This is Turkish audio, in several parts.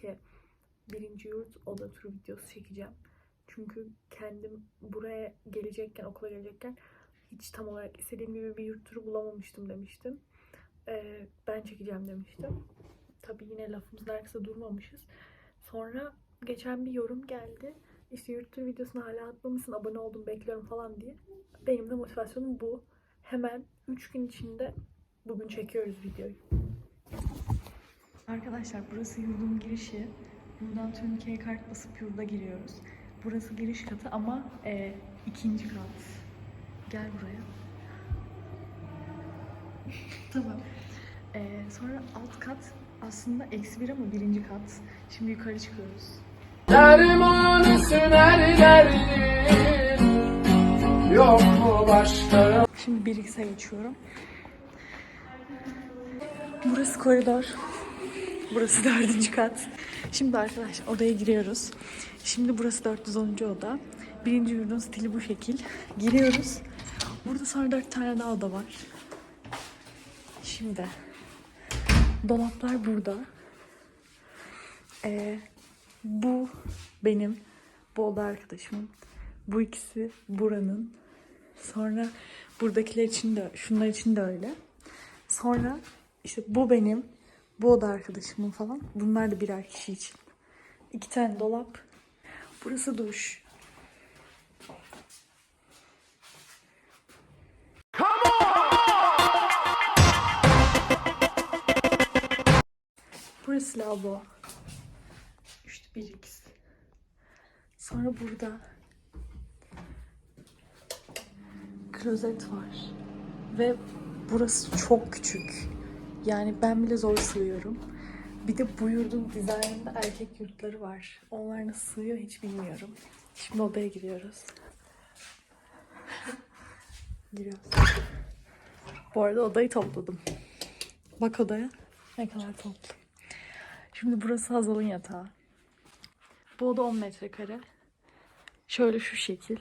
ki birinci yurt oda turu videosu çekeceğim. Çünkü kendim buraya gelecekken, okula gelecekken hiç tam olarak istediğim gibi bir yurt turu bulamamıştım demiştim. Ee, ben çekeceğim demiştim. Tabii yine lafımızın arkasında durmamışız. Sonra geçen bir yorum geldi. İşte yurt turu videosunu hala atmamışsın, abone oldum, bekliyorum falan diye. Benim de motivasyonum bu. Hemen 3 gün içinde bugün çekiyoruz videoyu. Arkadaşlar burası yurdun girişi. Buradan Türkiye kart basıp yurda giriyoruz. Burası giriş katı ama e, ikinci kat. Gel buraya. tamam. E, sonra alt kat aslında eksi bir ama birinci kat. Şimdi yukarı çıkıyoruz. Dermanı derdim Yok mu başka Şimdi x'e geçiyorum. Burası koridor. Burası dördüncü kat. Şimdi arkadaşlar odaya giriyoruz. Şimdi burası 410. oda. Birinci yurdun stili bu şekil. Giriyoruz. Burada sonra dört tane daha oda var. Şimdi dolaplar burada. Ee, bu benim. Bu oda arkadaşımın. Bu ikisi buranın. Sonra buradakiler için de, şunlar için de öyle. Sonra işte bu benim, bu oda arkadaşımın falan. Bunlar da birer kişi için. İki tane dolap. Burası duş. Burası lavabo. İşte bir ikisi. Sonra burada klozet var. Ve burası çok küçük. Yani ben bile zor sığıyorum. Bir de bu yurdun dizaynında erkek yurtları var. Onlar nasıl sığıyor hiç bilmiyorum. Şimdi odaya giriyoruz. Giriyoruz. Bu arada odayı topladım. Bak odaya. Ne kadar toplu. Şimdi burası Hazal'ın yatağı. Bu oda 10 metrekare. Şöyle şu şekil.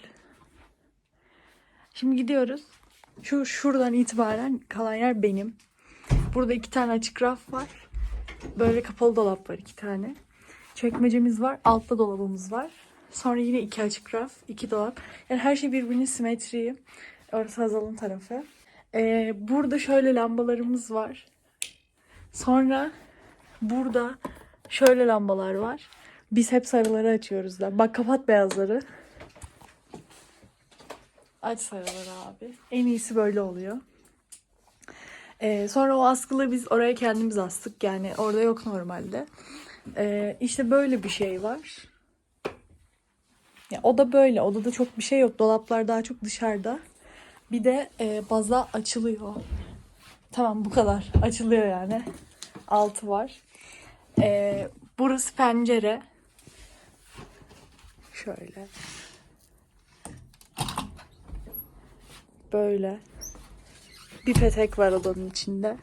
Şimdi gidiyoruz. Şu şuradan itibaren kalan yer benim. Burada iki tane açık raf var. Böyle kapalı dolap var iki tane. Çekmecemiz var. Altta dolabımız var. Sonra yine iki açık raf, iki dolap. Yani her şey birbirinin simetriği. Orası Hazal'ın tarafı. Ee, burada şöyle lambalarımız var. Sonra burada şöyle lambalar var. Biz hep sarıları açıyoruz da. Bak kapat beyazları. Aç sarıları abi. En iyisi böyle oluyor. Ee, sonra o askılı biz oraya kendimiz astık. Yani orada yok normalde. Ee, işte böyle bir şey var. Ya, o da böyle. Odada çok bir şey yok. Dolaplar daha çok dışarıda. Bir de e, baza açılıyor. Tamam bu kadar. Açılıyor yani. Altı var. Ee, burası pencere. Şöyle. Böyle. Bir petek var odanın içinde.